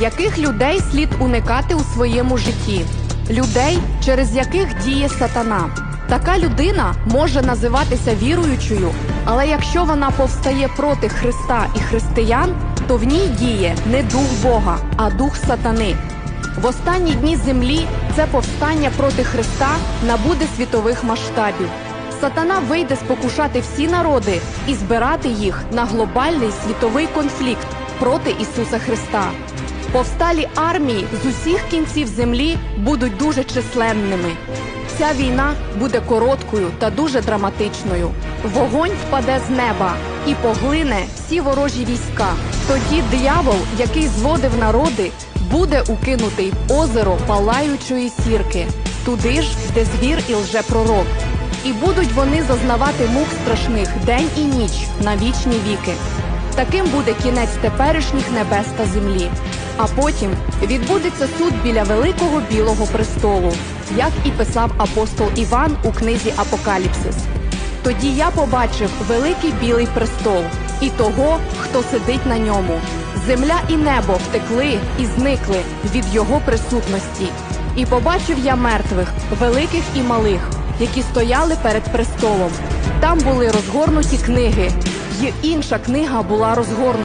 Яких людей слід уникати у своєму житті? Людей, через яких діє сатана. Така людина може називатися віруючою, але якщо вона повстає проти Христа і християн, то в ній діє не дух Бога, а дух сатани. В останні дні землі це повстання проти Христа набуде світових масштабів. Сатана вийде спокушати всі народи і збирати їх на глобальний світовий конфлікт проти Ісуса Христа. Повсталі армії з усіх кінців землі будуть дуже численними. Ця війна буде короткою та дуже драматичною. Вогонь впаде з неба і поглине всі ворожі війська. Тоді диявол, який зводив народи, буде укинутий в озеро палаючої сірки, туди ж, де звір і лжепророк. І будуть вони зазнавати мук страшних день і ніч на вічні віки. Таким буде кінець теперішніх небес та землі. А потім відбудеться суд біля великого білого престолу, як і писав апостол Іван у книзі Апокаліпсис. Тоді я побачив великий білий престол і того, хто сидить на ньому. Земля і небо втекли і зникли від його присутності. І побачив я мертвих, великих і малих, які стояли перед престолом. Там були розгорнуті книги, й інша книга була розгорнута.